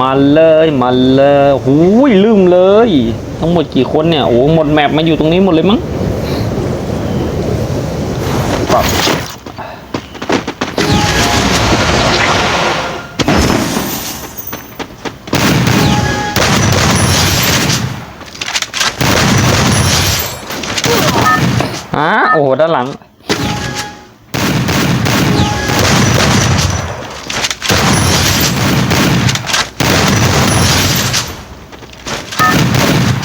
มาเลยมาเลยหูยลืมเลย ทั้งหมดกี่คนเนี่ยโอ้หมดแมปมาอยู่ตรงนี้หมดเลยมั้งปรับอะโอ้โหด้านหลัง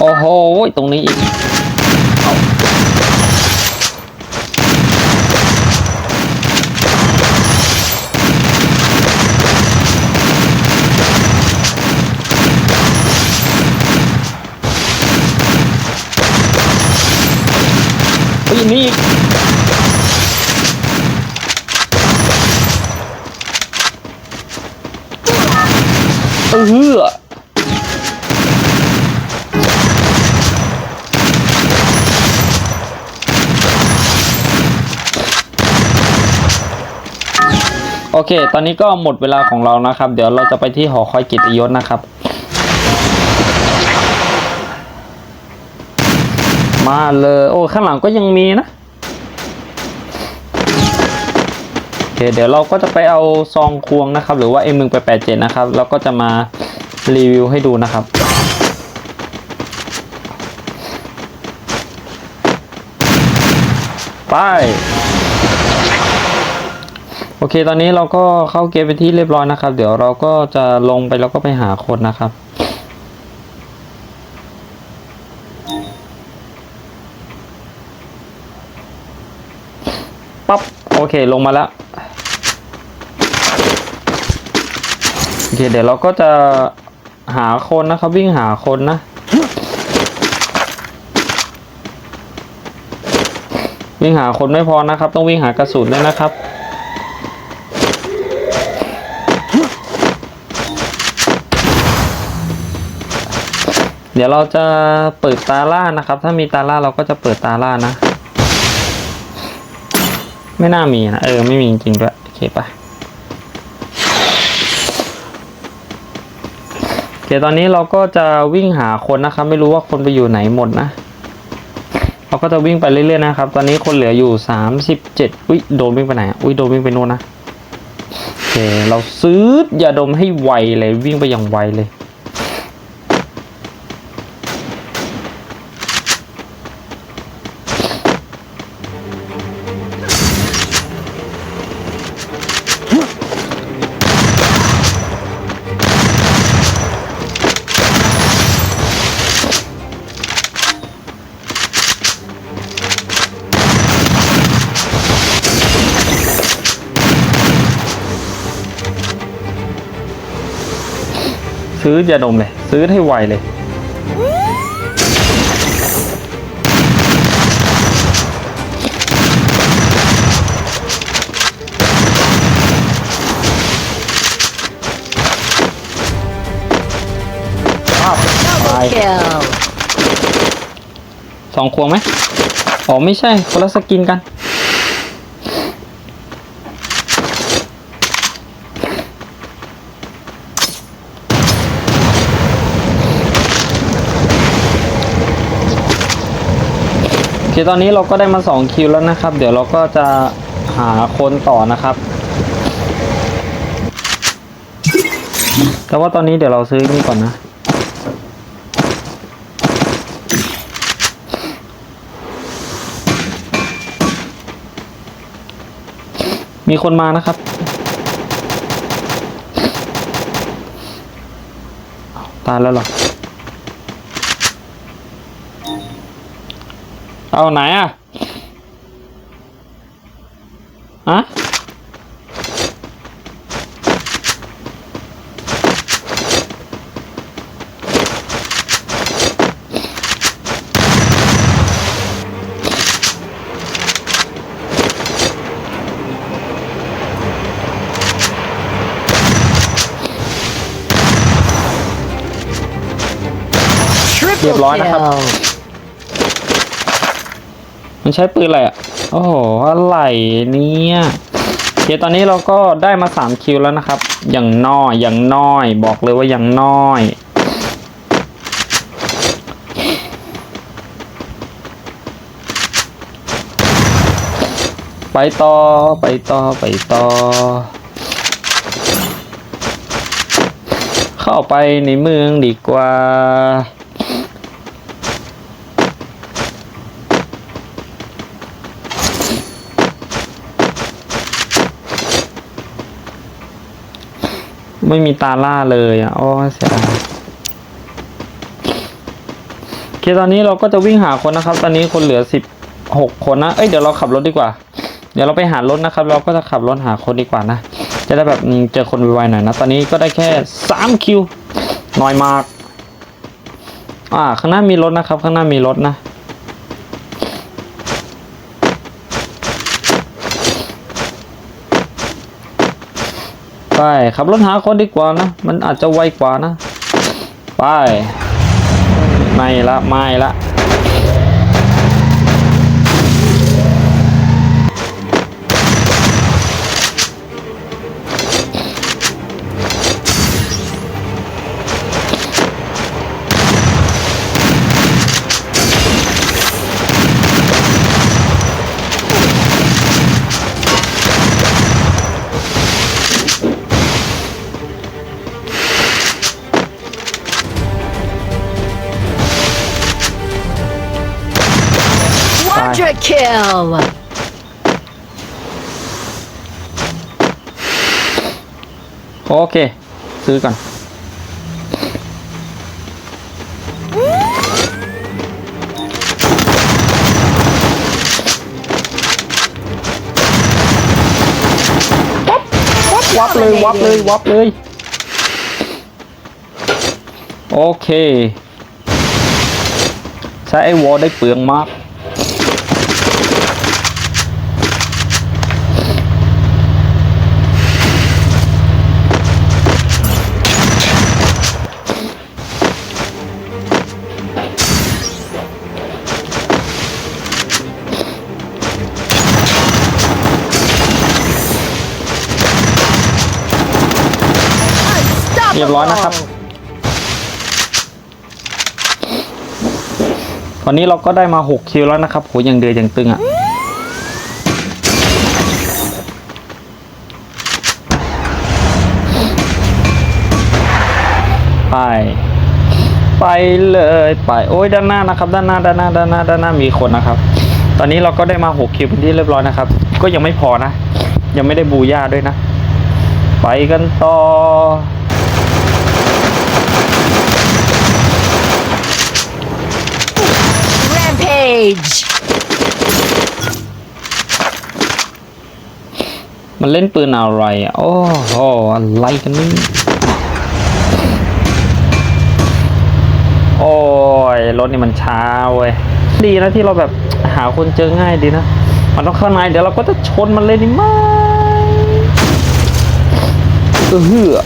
โอ้โห ตรงนี้อีกอาเฮ้ยนี่อีกเออ โอ เค ตอนนี้ก็หมดเวลาของเรานะครับ เดี๋ยวเราจะไปที่หอคอยกิตยศนะครับ มาเลย โอ้ ข้างหลังก็ยังมีนะ โอเค เดี๋ยวเราก็จะไปเอาซองควงนะครับ หรือว่า M1887 นะครับ แล้วก็จะมารีวิวให้ดูนะครับไป โอเค ตอนนี้เราก็เข้าเกมไปที่เรียบร้อยนะครับ เดี๋ยวเราก็จะลงไปแล้วก็ไปหาคนนะครับปั๊บโอเคลงมาแล้วโอเคเดี๋ยวเราก็จะหาคนนะครับวิ่งหาคนนะ วิ่งหาคนไม่พอนะครับ ต้องวิ่งหากระสุนด้วยนะครับ เดี๋ยวเราจะเปิดตาล่านะครับ ถ้ามีตาล่าเราก็จะเปิดตาล่านะ ไม่น่ามีนะเออไม่มีจริงๆด้วยโอเคปะโอเคตอนนี้เราก็จะวิ่งหาคนนะครับ ไม่รู้ว่าคนไปอยู่ไหนหมดนะเราก็จะวิ่งไปเรื่อยๆนะครับ ตอนนี้คนเหลืออยู่สามสิบเจ็ดอุ้ยโดนวิ่งไปไหนอุ้ยโดนวิ่งไปโน่นนะโอเคเราซื้อยาดมให้ไวเลยวิ่งไปอย่างไวเลย ซื้อยาดมเลย ซื้อให้ไวเลยอ้าวตาย Kill. สองควงไหมอ๋อไม่ใช่คนละสกินกัน โอตอนนี้เราก็ได้มาสองคิวแล้วนะครับ เดี๋ยวเราก็จะหาคนต่อนะครับ แต่ว่าตอนนี้เดี๋ยวเราซื้อนี่ก่อนนะ มีคนมานะครับ ตายแล้วหรอ เอาไหนอะอะเรียบ Triple ร้อยนะครับ kill. มันใช้ปืนอะไรอะ โอ้โห อะไรเนี่ยโอเคตอนนี้เราก็ได้มาสามคิวแล้วนะครับ อย่างน้อย อย่างน้อย บอกเลยว่าอย่างน้อยไปต่อไปต่อไปต่อ เข้าไปในเมืองดีกว่า ไม่มีตาล่าเลยอะโอ้เสียดายโอเคตอนนี้เราก็จะวิ่งหาคนนะครับ ตอนนี้คนเหลือสิบหกคนนะเอ้ยเดี๋ยวเราขับรถดีกว่า เดี๋ยวเราไปหารถนะครับ เราก็จะขับรถหาคนดีกว่านะจะได้แบบเจอคนไวๆหน่อยนะ ตอนนี้ก็ได้แค่สามคิวน้อยมาก อ่าข้างหน้ามีรถนะครับ ข้างหน้ามีรถนะ ไปขับรถหาคนดีกว่านะ มันอาจจะไวกว่านะ ไป ไม่ละ ไม่ละ kill! โอเค ซื้อก่อน วับเลยวับเลยวับเลย โอเค ใช้ไอ้วอลได้เปลืองมาก เรียบร้อยนะครับวันนี้เราก็ได้มา 6 คิวแล้วนะครับโหยังเดือดยังตึงอะ่ะไป ไปเลยไป โอ้ยด้านหน้านะครับ ด้านหน้าด้านหน้าด้านหน้าด้านหน้ามีคนนะครับ ตอนนี้เราก็ได้มา6คิวเป็นที่เรียบร้อยนะครับ ก็ยังไม่พอนะ ยังไม่ได้บูย่าด้วยนะ ไปกันต่อ Rage มันเล่นปืนอะไรอะ โอ้โห อะไรกันนี่ โอ้ย รถนี่มันช้าเว้ย ดีนะที่เราแบบหาคนเจอง่ายดีนะ มันต้องเข้าในเดี๋ยวเราก็จะชนมันเลยนี่ไหมเออเหือ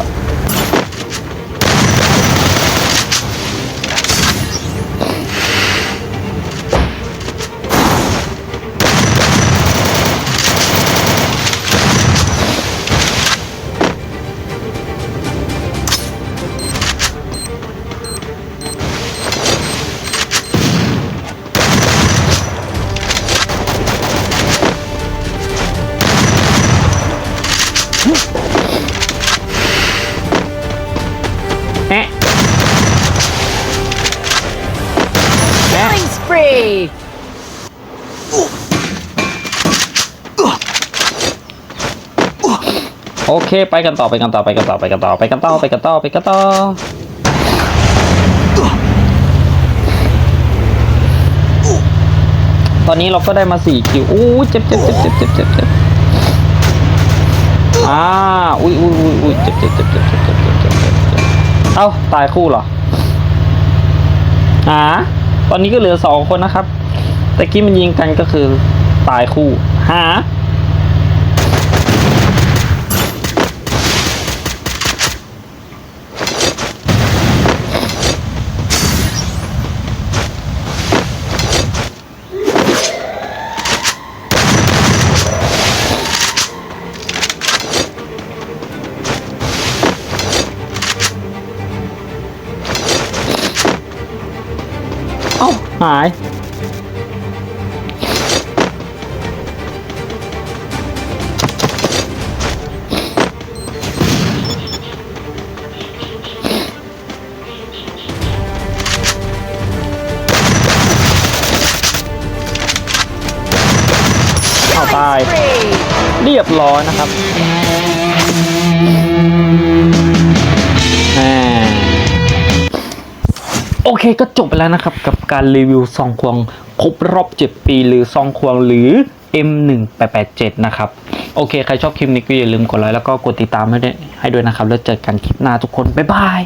r e e โอเคไปกันต่อไปกันต่อไปกันต่อไปกันต่อไปกันต่อไปกันต่อไปกันต่อตอนนี้เราก็ได้มาสี่คิวอู้เจ็บเจ็บเจ็บเจ็บเจ็บเจ็บเจ็บอ่าอุ้ยอุ้ยอุ้ยอุ้ยเจ็บเจ็บเจ็บเจ็บเจ็บเจ็บเจ็บเจ็บเอ้าตายคู่เหรออ่า ตอนนี้ก็เหลือสองคนนะครับแต่กี้มันยิงกันก็คือตายคู่หา หาย เอาตาย เรียบร้อยนะครับ เคก็จบไปแล้วนะครับ กับการรีวิวซองควงครบรอบ 7 ปีหรือซองควงหรือ M1887 นะครับ โอเค ใครชอบคลิปนี้ก็อย่าลืมกดไลค์แล้วก็กดติดตามให้ด้วยให้ด้วยนะครับ แล้วเจอกันคลิปหน้าทุกคน บ๊ายบาย